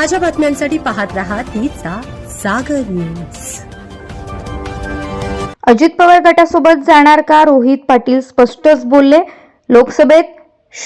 ताज्या बातम्यांसाठी पाहत राहा तिचा सागर न्यूज. अजित पवार गटासोबत जाणार का? रोहित पाटील स्पष्टच बोलले. लोकसभेत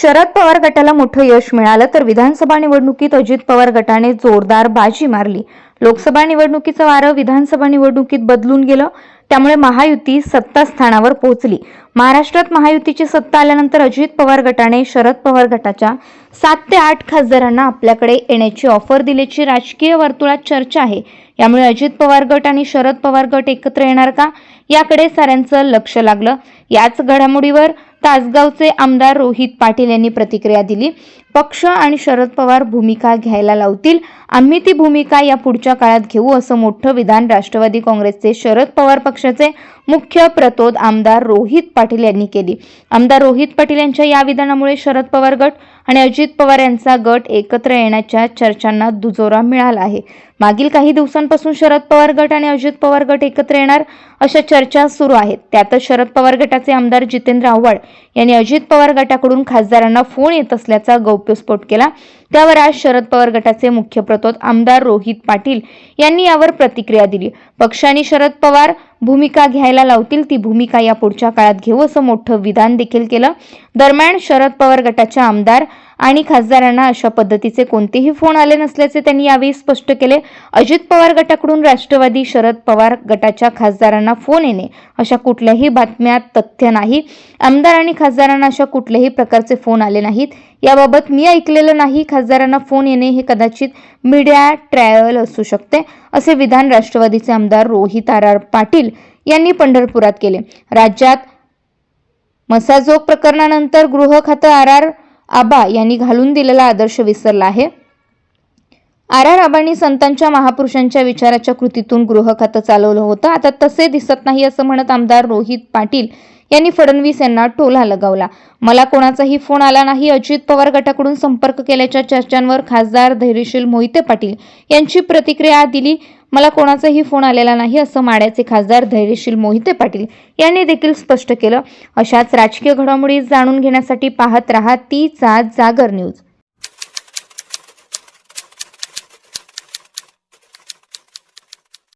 शरद पवार गटाला मोठं यश मिळालं तर विधानसभा निवडणुकीत अजित पवार गटाने जोरदार बाजी मारली. लोकसभा निवडणुकीचं वारं विधानसभा निवडणुकीत बदलून गेलं. त्यामुळे महायुती सत्ता स्थानावर पोहोचली. महाराष्ट्रात महायुतीची सत्ता आल्यानंतर अजित पवार गटाने शरद पवार गटाच्या सात ते आठ खासदारांना आपल्याकडे येण्याची ऑफर दिल्याची राजकीय वर्तुळात चर्चा आहे. यामुळे अजित पवार गट आणि शरद पवार गट एकत्र येणार का? याकडे साऱ्यांचं लक्ष लागलं. याच घडामोडीवर तासगावचे आमदार रोहित पाटील यांनी प्रतिक्रिया दिली. पक्ष आणि शरद पवार भूमिका घ्यायला लावतील. आम्ही ती भूमिका या पुढच्या काळात घेऊ असं मोठं विधान राष्ट्रवादी काँग्रेसचे शरद पवार पक्षाचे मुख्य प्रतोद आमदार रोहित पाटील यांनी केली. आमदार रोहित पाटील यांच्या या विधानामुळे शरद पवार गट आणि अजित पवार यांचा गट एकत्र येण्याच्या चर्चांना दुजोरा मिळाला आहे. मागील काही दिवसांपासून शरद पवार गट आणि अजित पवार गट एकत्र येणार अशा चर्चा सुरू आहेत. त्यातच शरद पवार गटाचे आमदार जितेंद्र आव्हाड यांनी अजित पवार गटाकडून खासदारांना फोन येत असल्याचा गौप्यस्फोट केला. त्यावर आज शरद पवार गटाचे मुख्य प्रतोद आमदार रोहित पाटील यांनी यावर प्रतिक्रिया दिली. पक्षाने शरद पवार भूमिका घ्यायला लावतील ती भूमिका या पुढच्या काळात घेऊ असं मोठं विधान देखील केलं. दरम्यान शरद पवार गटाच्या आमदार आणि खासदारांना अशा पद्धतीचे कोणतेही फोन आले नसल्याचे त्यांनी यावेळी स्पष्ट केले. अजित पवार गटाकडून राष्ट्रवादी शरद पवार गटाच्या खासदारांना फोन येणे अशा कुठल्याही बातम्यात तथ्य नाही. आमदार आणि खासदारांना अशा कुठल्याही प्रकारचे फोन आले नाहीत. याबाबत मी ऐकलेलं नाही. खासदारांना फोन येणे हे कदाचित मीडिया ट्रायल असू शकते असे विधान राष्ट्रवादीचे आमदार रोहित आर पाटील यांनी पंढरपुरात केले. राज्यात मसाजोग प्रकरणानंतर गृह खातं आर आर आबा यांनी घालून दिलेला आदर्श विसरला आहे. आर आर आबांनी संतांच्या महापुरुषांच्या विचाराच्या कृतीतून गृहखातं चालवलं होतं. आता तसे दिसत नाही असं म्हणत आमदार रोहित पाटील यांनी फडणवीस यांना टोला लगावला. मला कोणाचाही फोन आला नाही अजित पवार गटाकडून संपर्क केल्याच्या चर्चांवर खासदार धैर्यशील मोहिते पाटील यांची प्रतिक्रिया दिली. मला कोणाचाही फोन आलेला नाही असं माड्याचे खासदार धैर्यशील मोहिते पाटील यांनी देखील स्पष्ट केलं. अशाच राजकीय घडामोडी जाणून घेण्यासाठी पाहत रहा तीचा जागर न्यूज.